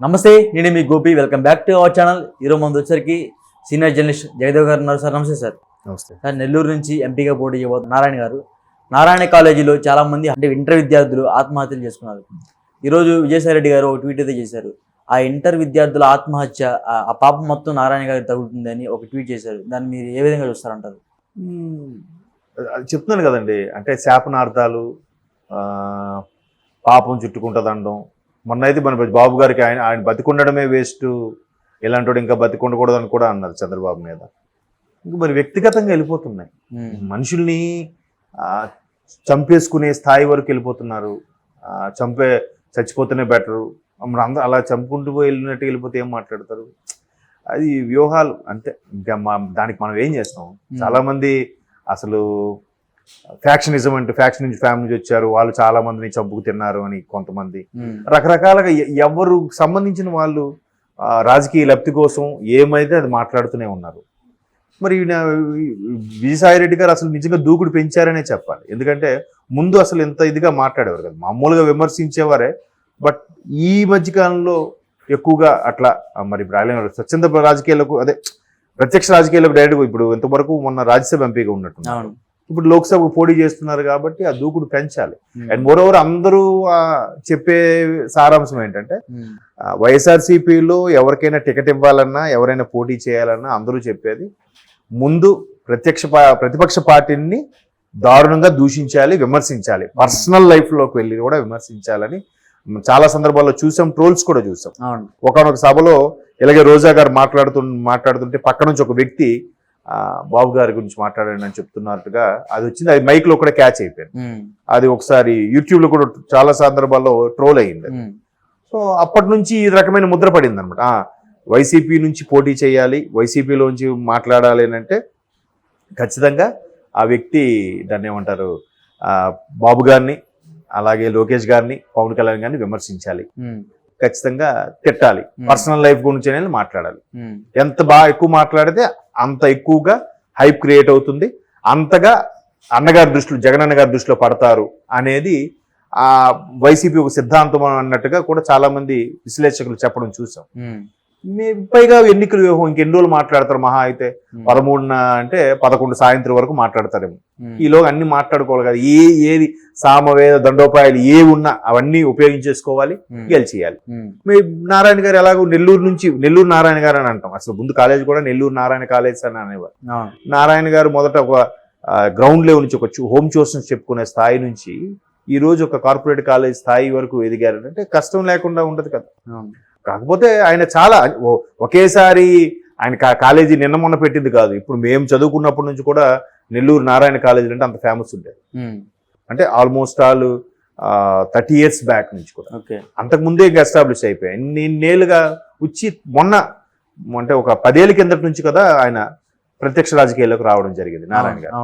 నమస్తే నేను మీ Gopi. Welcome back to our channel ఈరోజు మంది వచ్చరికి సీనియర్ జర్నలిస్ట్ జగదేవ్ గారు ఉన్నారు సార్. నమస్తే సార్. నమస్తే. సార్ నెల్లూరు నుంచి ఎంపీగా పోటీ చేయబోతున్నారు నారాయణ గారు. నారాయణ కాలేజీలో చాలా మంది అంటే ఇంటర్ విద్యార్థులు ఆత్మహత్యలు చేసుకున్నారు. ఈరోజు విజయసాయి రెడ్డి గారు ఒక ట్వీట్ అయితే చేశారు. ఆ ఇంటర్ విద్యార్థుల ఆత్మహత్య ఆ- పాపం మొత్తం నారాయణ గారికి తగులుతుందని ఒక ట్వీట్ చేశారు. దాన్ని మీరు ఏ విధంగా చూస్తారంటారు? చెప్తున్నాను కదండి. అంటే శాపనార్థాలు పాపం చుట్టుకుంటుందండం మొన్న అయితే మన బాబు గారికి ఆయన ఆయన బతికుండడమే వేస్ట్. ఇలాంటి వాడు ఇంకా బతికుండకూడదని కూడా అన్నారు చంద్రబాబు మీద. ఇంక మరి వ్యక్తిగతంగా వెళ్ళిపోతున్నాయి. మనుషుల్ని చంపేసుకునే స్థాయి వరకు వెళ్ళిపోతున్నారు. చంపే చచ్చిపోతేనే బెటరు. అందరూ అలా చంపుకుంటూ పోయి వెళ్ళినట్టు వెళ్ళిపోతే ఏం మాట్లాడతారు? అది వ్యూహాలు అంతే. ఇంకా మా దానికి మనం ఏం చేస్తాం? చాలా మంది అసలు ఫ్యాక్షనిజం అంటే ఫ్యాక్షన్ నుంచి ఫ్యామిలీ నుంచి వచ్చారు. వాళ్ళు చాలా మందిని చంపుకు తిన్నారు అని కొంతమంది. రకరకాలుగా ఎవరు సంబంధించిన వాళ్ళు రాజకీయ లబ్ధి కోసం ఏమైతే అది మాట్లాడుతూనే ఉన్నారు. మరి విజయసాయి రెడ్డి గారు అసలు నిజంగా దూకుడు పెంచారనే చెప్పాలి. ఎందుకంటే ముందు అసలు ఎంత ఇదిగా మాట్లాడేవారు కదా. మామూలుగా విమర్శించేవారే. బట్ ఈ మధ్యకాలంలో ఎక్కువగా అట్లా మరి ఆయన స్వచ్ఛంద రాజకీయాలకు అదే ప్రత్యక్ష రాజకీయాలకు డైరెక్ట్ ఇప్పుడు ఇంతవరకు మొన్న రాజ్యసభ ఎంపీగా ఉన్నట్టు ఇప్పుడు లోక్సభకు పోటీ చేస్తున్నారు కాబట్టి ఆ దూకుడు పెంచాలి. అండ్ మోర్ ఓవర్ అందరూ చెప్పే సారాంశం ఏంటంటే ఆ, వైఎస్ఆర్సీపీలో ఎవరికైనా టికెట్ ఇవ్వాలన్నా ఎవరైనా పోటీ చేయాలన్నా అందరూ చెప్పేది ముందు ప్రత్యక్ష ప్రతిపక్ష పార్టీని దారుణంగా దూషించాలి విమర్శించాలి. పర్సనల్ లైఫ్లోకి వెళ్ళి కూడా విమర్శించాలని చాలా సందర్భాల్లో చూసాం ట్రోల్స్ కూడా చూసాం. ఒకనొక సభలో ఇలాగే రోజా గారు మాట్లాడుతు మాట్లాడుతుంటే పక్క నుంచి ఒక వ్యక్తి బాబు గారి గురించి మాట్లాడండి అని చెప్తున్నట్టుగా అది వచ్చింది. అది మైక్లో కూడా క్యాచ్ అయిపోయింది. అది ఒకసారి యూట్యూబ్లో కూడా చాలా సందర్భాల్లో ట్రోల్ అయింది సో అప్పటి నుంచి ఈ రకమైన ముద్ర పడింది అనమాట వైసీపీ నుంచి పోటీ చేయాలి వైసీపీలోంచి మాట్లాడాలి అని అంటే ఖచ్చితంగా ఆ వ్యక్తి దాన్ని ఏమంటారు ఆ, బాబు గారిని అలాగే లోకేష్ గారిని పవన్ కళ్యాణ్ గారిని విమర్శించాలి. ఖచ్చితంగా తిట్టాలి. పర్సనల్ లైఫ్ గురించి అనేది మాట్లాడాలి. ఎంత బాగా ఎక్కువ మాట్లాడితే అంత ఎక్కువగా హైప్ క్రియేట్ అవుతుంది. అంతగా అన్నగారి దృష్టిలో జగన్ గారి దృష్టిలో పడతారు అనేది ఆ వైసీపీ ఒక సిద్ధాంతం అన్నట్టుగా కూడా చాలా మంది విశ్లేషకులు చెప్పడం చూసాం. పైగా ఎన్నికల వ్యూహం ఇంకెన్ని రోజులు మాట్లాడతారు మహా అయితే పదమూడున అంటే పదకొండు సాయంత్రం వరకు మాట్లాడతారేమో. ఈలోగా అన్ని మాట్లాడుకోవాలి కదా. ఏ ఏది సామవేద దండోపాయాలు ఏ ఉన్నా అవన్నీ ఉపయోగించేసుకోవాలి గెలిచేయాలి మీ నారాయణ గారు ఎలాగో నెల్లూరు నుంచి నెల్లూరు నారాయణ గారు అని అంటాం. అసలు ముందు కాలేజ్ కూడా నెల్లూరు నారాయణ కాలేజ్ అని అనేవారు. నారాయణ గారు మొదట ఒక గ్రౌండ్ లెవెల్ నుంచి ఒక హోమ్ ట్యూషన్స్ చెప్పుకునే స్థాయి నుంచి ఈ రోజు ఒక కార్పొరేట్ కాలేజ్ స్థాయి వరకు ఎదిగారు. అంటే కష్టం లేకుండా ఉండదు కదా. కాకపోతే ఆయన చాలా ఒకేసారి ఆయన కాలేజీ నిన్న మొన్న పెట్టింది కాదు. ఇప్పుడు మేము చదువుకున్నప్పటి నుంచి కూడా నెల్లూరు నారాయణ కాలేజీ అంటే అంత ఫేమస్ ఉండేది. ఉమ్, అంటే almost all thirty years back నుంచి కూడా. అంతకు ముందే ఇంకా ఎస్టాబ్లిష్ అయిపోయాయి. ఇన్నేళ్ళుగా వచ్చి మొన్న అంటే ఒక పదేళ్ళ కిందటి నుంచి కదా ఆయన ప్రత్యక్ష రాజకీయాల్లోకి రావడం జరిగింది నారాయణ గారు.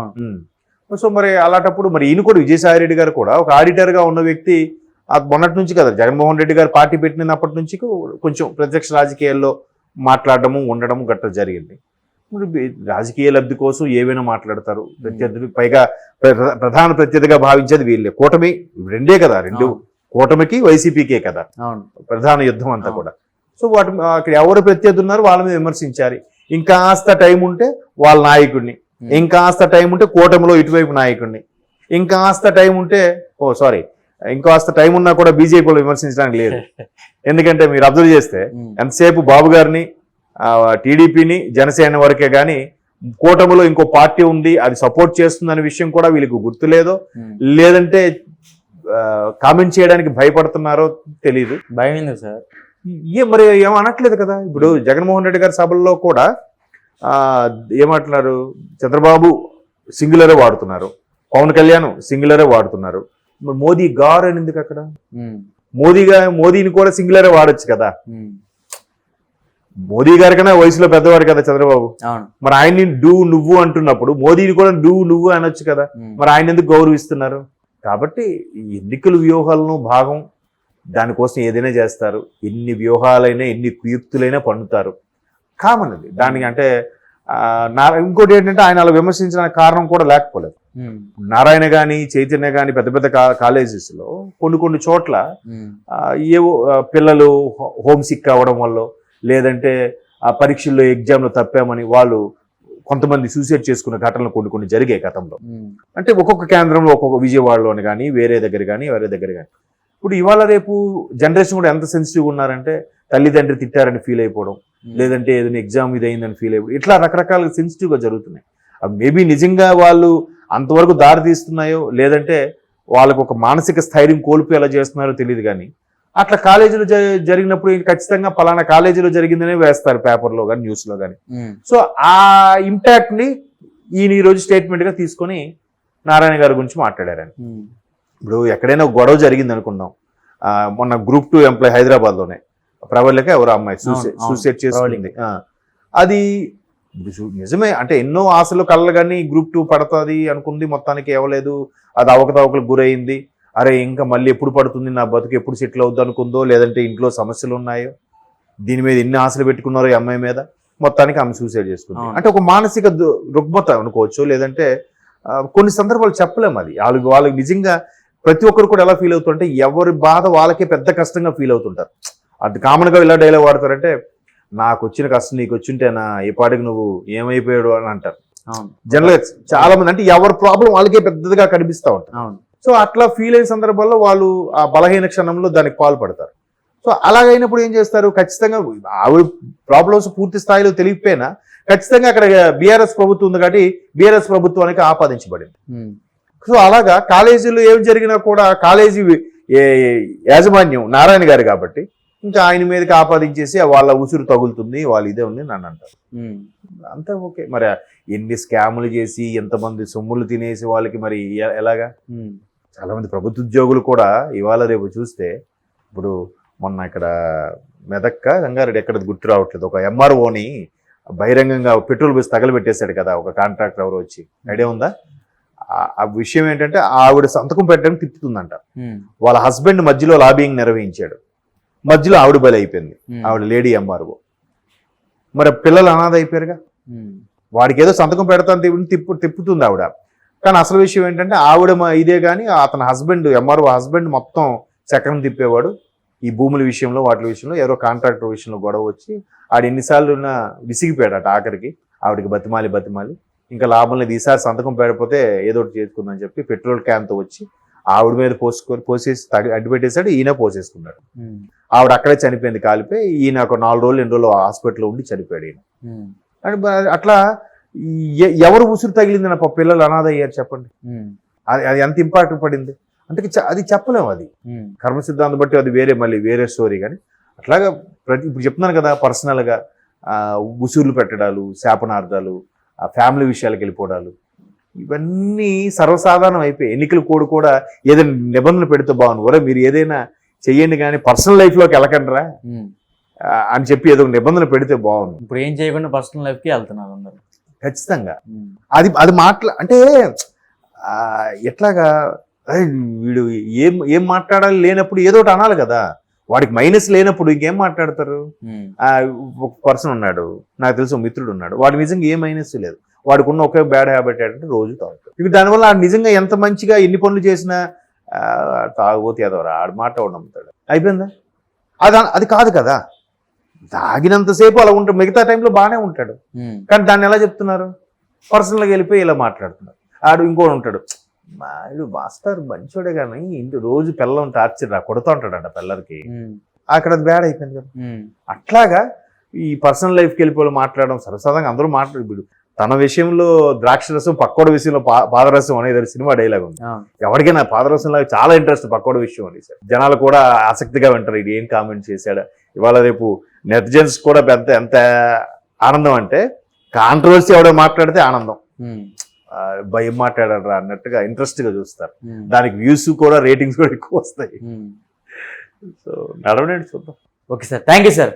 సో మరి అలాంటప్పుడు మరి ఈయన కూడా విజయసాయి రెడ్డి గారు కూడా ఒక ఆడిటర్గా ఉన్న వ్యక్తి మొన్నటి నుంచి కదా జగన్మోహన్ రెడ్డి గారు పార్టీ పెట్టినప్పటి నుంచి కొంచెం ప్రత్యక్ష రాజకీయాల్లో మాట్లాడడము ఉండడము గట్ట జరిగింది. రాజకీయ లబ్ధి కోసం ఏవైనా మాట్లాడతారు. ప్రత్యర్థులు పైగా ప్ర- ప్రధాన ప్రత్యర్థిగా భావించేది వీళ్ళే. కూటమి రెండే కదా రెండు. కూటమికి వైసీపీకే కదా. ప్రధాన యుద్ధం అంతా. కూడా. సో వాటి అక్కడ ఎవరు ప్రత్యర్థి ఉన్నారో వాళ్ళ మీద విమర్శించాలి. ఇంకాస్త టైం ఉంటే వాళ్ళ నాయకుడిని. ఉమ్, ఇంకాస్త టైం ఉంటే కూటమిలో ఇటువైపు నాయకుడిని. ఇంకాస్త టైం ఉంటే ఓ సారీ ఇంకాస్త టైం ఉన్నా కూడా బీజేపీలో విమర్శించడానికి లేదు. ఎందుకంటే మీరు అబ్జర్వ్ చేస్తే ఉమ్, ఎంతసేపు బాబు గారిని టీడీపీని జనసేన వరకే కానీ కూటమిలో ఇంకో పార్టీ ఉంది అది సపోర్ట్ చేస్తుందనే విషయం కూడా వీళ్ళకి గుర్తులేదో ఉమ్. లేదంటే కామెంట్ చేయడానికి భయపడుతున్నారో తెలియదు భయం ఎందుకు సార్? ఏ మరి ఏం అనట్లేదు కదా. ఇప్పుడు జగన్మోహన్ రెడ్డి గారి సభల్లో కూడా ఆ, ఏమంటున్నారు చంద్రబాబు సింగులరే వాడుతున్నారు పవన్ కళ్యాణ్ సింగులరే వాడుతున్నారు. మోదీ గారు అని ఎందుకు అక్కడ? మోదీగా మోదీని కూడా సింగులరే వాడొచ్చు కదా. మోదీ గారి కన్నా వయసులో పెద్దవాడు కదా చంద్రబాబు. మరి ఆయన్ని డూ నువ్వు అంటున్నప్పుడు మోదీని కూడా డూ నువ్వు అనొచ్చు కదా. మరి ఆయన ఎందుకు గౌరవిస్తున్నారు? కాబట్టి ఈ ఎన్నికల వ్యూహాలను భాగం దానికోసం ఏదైనా చేస్తారు. ఎన్ని వ్యూహాలైనా ఎన్ని కుయుక్తులైనా పండుతారు. కామన్ అది. దానికి అంటే నా ఇంకోటి ఏంటంటే ఆయన అలా విమర్శించడానికి కారణం కూడా లేకపోలేదు. నారాయణ కానీ చైతన్య కానీ పెద్ద పెద్ద కా కాలేజెస్లో కొన్ని కొన్ని చోట్ల ఆ, ఏవో పిల్లలు హోమ్ సిక్ అవ్వడం వల్ల లేదంటే ఆ పరీక్షల్లో ఎగ్జామ్లో తప్పామని వాళ్ళు కొంతమంది సూసైడ్ చేసుకున్న ఘటనలు కొన్ని కొన్ని జరిగాయి గతంలో. ఉమ్, అంటే ఒక్కొక్క కేంద్రంలో ఒక్కొక్క విజయవాడలోని కానీ వేరే దగ్గర కానీ వేరే దగ్గర కానీ ఇప్పుడు ఇవాళ రేపు జనరేషన్ కూడా ఎంత సెన్సిటివ్గా ఉన్నారంటే తల్లిదండ్రి తిట్టారని ఫీల్ అయిపోవడం లేదంటే ఏదైనా ఎగ్జామ్ ఇది అయిందని ఫీల్ అయిపోవడం ఇట్లా రకరకాల సెన్సిటివ్గా జరుగుతున్నాయి. మేబీ నిజంగా వాళ్ళు అంతవరకు దారి తీస్తున్నాయో లేదంటే వాళ్ళకు ఒక మానసిక స్థైర్యం కోల్పోయేలా చేస్తున్నారో తెలియదు కానీ అట్లా కాలేజీలో జరిగినప్పుడు ఖచ్చితంగా పలానా కాలేజీలో జరిగిందనే వేస్తారు పేపర్లో కానీ న్యూస్లో కానీ. సో ఆ ఇంపాక్ట్ని ఈయన ఈ రోజు స్టేట్మెంట్గా తీసుకొని నారాయణ గారి గురించి మాట్లాడారని. ఇప్పుడు ఎక్కడైనా గొడవ జరిగింది అనుకున్నాం. మొన్న గ్రూప్ టూ ఎంప్లాయ్ హైదరాబాద్లోనే ప్రవల్లిక ఎవరో అమ్మాయి సూసైడ్. సూసైడ్ చేసుకుంది అది నిజమే అంటే ఎన్నో ఆశలు కళ్ళ కానీ గ్రూప్ టూ పడుతుంది అనుకుంది మొత్తానికి ఇవ్వలేదు అది అవకతవకలకు గురైంది. అరే ఇంకా మళ్ళీ ఎప్పుడు పడుతుంది నా బతుకు ఎప్పుడు సెటిల్ అవుద్ది అనుకుందో లేదంటే ఇంట్లో సమస్యలు ఉన్నాయో? దీని మీద ఎన్ని ఆశలు పెట్టుకున్నారో ఈ అమ్మాయి మీద? మొత్తానికి ఆమె సూసైడ్ చేసుకుంది. అంటే ఒక మానసిక దు- రుగ్మత అనుకోవచ్చు లేదంటే కొన్ని సందర్భాలు చెప్పలేము అది. వాళ్ళకి వాళ్ళకి నిజంగా ప్రతి ఒక్కరు కూడా ఎలా ఫీల్ అవుతుంటే ఎవరి బాధ వాళ్ళకే పెద్ద కష్టంగా ఫీల్ అవుతుంటారు. అది కామన్గా ఇలా డైలాగ్ వాడతారంటే నాకు వచ్చిన కష్టం నీకు వచ్చింటేనా ఈ పాటికి నువ్వు ఏమైపోయాడు అని అంటారు. అవును. జనరల్గా చాలా మంది అంటే ఎవరి ప్రాబ్లం వాళ్ళకే పెద్దదిగా కనిపిస్తూ ఉంటారు సో అట్లా ఫీల్ అయిన సందర్భాల్లో వాళ్ళు ఆ బలహీన క్షణంలో దానికి పాల్పడతారు. సో అలాగైనప్పుడు ఏం చేస్తారు? ఖచ్చితంగా ఆవిడ ప్రాబ్లమ్స్ పూర్తి స్థాయిలో తెలియకపోయినా ఖచ్చితంగా అక్కడ బీఆర్ఎస్ ప్రభుత్వం ఉంది కాబట్టి బీఆర్ఎస్ ప్రభుత్వానికి ఆపాదించబడింది. సో అలాగా కాలేజీలో ఏం జరిగినా కూడా కాలేజీ యాజమాన్యం నారాయణ గారు కాబట్టి ఇంకా ఆయన మీదకి ఆపాదించేసి వాళ్ళ ఉసురు తగులుతుంది వాళ్ళు ఇదే ఉంది నన్ను అంటారు. అంతా ఓకే. మరి ఎన్ని స్కాములు చేసి ఎంతమంది సొమ్ములు తినేసి వాళ్ళకి మరి ఎలాగా? ఉమ్, చాలా మంది ప్రభుత్వ ఉద్యోగులు కూడా ఇవాళ రేపు చూస్తే ఇప్పుడు మొన్న ఇక్కడ మెదక్క రంగారెడ్డి ఎక్కడ గుర్తు రావట్లేదు. ఒక ఎంఆర్ఓని బహిరంగంగా పెట్రోల్ బస్ తగలబెట్టేశాడు కదా ఒక కాంట్రాక్టర్ ఎవరు వచ్చి. ఐడియా ఉందా? ఆ- విషయం ఏంటంటే ఆవిడ సంతకం పెట్టడానికి తిప్పుతుందంట. వాళ్ళ హస్బెండ్ మధ్యలో లాబింగ్ నిర్వహించాడు. మధ్యలో ఆవిడ బలి అయిపోయింది ఆవిడ లేడీ ఎంఆర్ఓ. మరి పిల్లలు అనాథ అయిపోయారుగా? వాడికి ఏదో సంతకం పెడతాను తిప్పు తిప్పు తిప్పుతుంది ఆవిడ. కానీ అసలు విషయం ఏంటంటే ఆవిడ ఇదే కానీ అతని హస్బెండ్ ఎంఆర్ఓ హస్బెండ్ మొత్తం చక్రం తిప్పేవాడు. ఈ భూముల విషయంలో వాటి విషయంలో ఎవరో కాంట్రాక్టర్ విషయంలో గొడవ వచ్చి ఆడు ఎన్నిసార్లు ఉన్న విసిగిపోయాడట ఆఖరికి. ఆవిడకి బతిమాలి బతిమాలి. ఇంకా లాభం లేదు. ఈసారి సంతకం పెడకపోతే ఏదో ఒకటి చేసుకుందని చెప్పి పెట్రోల్ క్యాన్తో వచ్చి ఆవిడ మీద పోసుకొని పోసేసి తగి అడ్డు పెట్టేశాడు ఈయన పోసేసుకున్నాడు. ఆవిడ అక్కడే చనిపోయింది కాలిపోయి ఈయన ఒక నాలుగు రోజులు ఎన్ని రోజులు హాస్పిటల్లో ఉండి చనిపోయాడు ఈయన. అంటే అట్లా ఎవరు ఉసురు తగిలింది నా పిల్లలు అనాథ అయ్యారు చెప్పండి. అది అది ఎంత ఇంపాక్ట్ పడింది? అంటే అది చెప్పలేము అది. కర్మ సిద్ధాంతం బట్టి అది వేరే మళ్ళీ వేరే స్టోరీ కానీ. అట్లాగా ప్రతి ఇప్పుడు చెప్తున్నాను కదా పర్సనల్గా ఉసురులు పెట్టడాలు శాపనార్థాలు ఫ్యామిలీ విషయాలకు వెళ్ళిపోవడాలు. ఇవన్నీ సర్వసాధారణం అయిపోయి ఎన్నికల కోడ్ కూడా ఏదైనా నిబంధనలు పెడితే బాగుంది కూడా మీరు ఏదైనా చెయ్యండి కానీ పర్సనల్ లైఫ్లోకి వెళ్ళకండిరా. అని చెప్పి ఏదో నిబంధన పెడితే బాగుంది ఇప్పుడు ఏం చేయకుండా పర్సనల్ లైఫ్కి వెళ్తున్నారు అందరు. ఖచ్చితంగా. అది అది మాట్లా అంటే ఎట్లాగా వీడు ఏం ఏం మాట్లాడాలి లేనప్పుడు ఏదో ఒకటి అనాలి కదా. వాడికి మైనస్ లేనప్పుడు ఇంకేం మాట్లాడతారు? ఒక పర్సన్ ఉన్నాడు. నాకు తెలిసి మిత్రుడు ఉన్నాడు. వాడు నిజంగా ఏ మైనస్ లేదు. వాడికి ఉన్న ఒకే బ్యాడ్ హ్యాబిట్ ఏంటంటే రోజు తాగుతాడు. ఇక దానివల్ల నిజంగా ఎంత మంచిగా ఎన్ని పనులు చేసినా తాగుబోతే ఎదవరా ఆడు మాట వాడు నమ్ముతాడు. అయిపోయిందా? అది అది కాదు కదా. తాగినంతసేపు అలా ఉంటాడు. మిగతా టైంలో బాగానే ఉంటాడు. కానీ దాన్ని ఎలా చెప్తున్నారు? పర్సనల్గా వెళ్ళిపోయి ఇలా మాట్లాడుతున్నారు. ఆడు ఇంకోటి ఉంటాడు. మాడు మాస్టర్ మంచోడే కానీ ఇంటి రోజు పిల్లం టార్చర్ రా కొడుతూ ఉంటాడంట పిల్లలకి. అక్కడ అది బ్యాడ్ అయిపోయింది కదా. అట్లాగా ఈ పర్సనల్ లైఫ్కి వెళ్ళిపోయి మాట్లాడడం సరసాదంగా అందరూ మాట్లాడు తన విషయంలో ద్రాక్ష రసం పక్కోడ విషయంలో పాదరసం అనేది సినిమా డైలాగ్ ఉంది. ఎవరికైనా పాదరసం లాగా చాలా ఇంట్రెస్ట్ పక్కోడ విషయం అని సార్. జనాలు కూడా ఆసక్తిగా వింటారు ఇది ఏం కామెంట్ చేశాడా? ఇవాళ రేపు నెటిజన్స్ కూడా పెద్ద ఎంత ఆనందం అంటే కాంట్రవర్సీ ఎవడో మాట్లాడితే ఆనందం. భయం మాట్లాడారా అన్నట్టుగా ఇంట్రెస్ట్గా చూస్తారు. దానికి వ్యూస్ కూడా రేటింగ్స్ కూడా ఎక్కువ వస్తాయి. సో నడవనేది చూద్దాం. Okay sir thank you sir.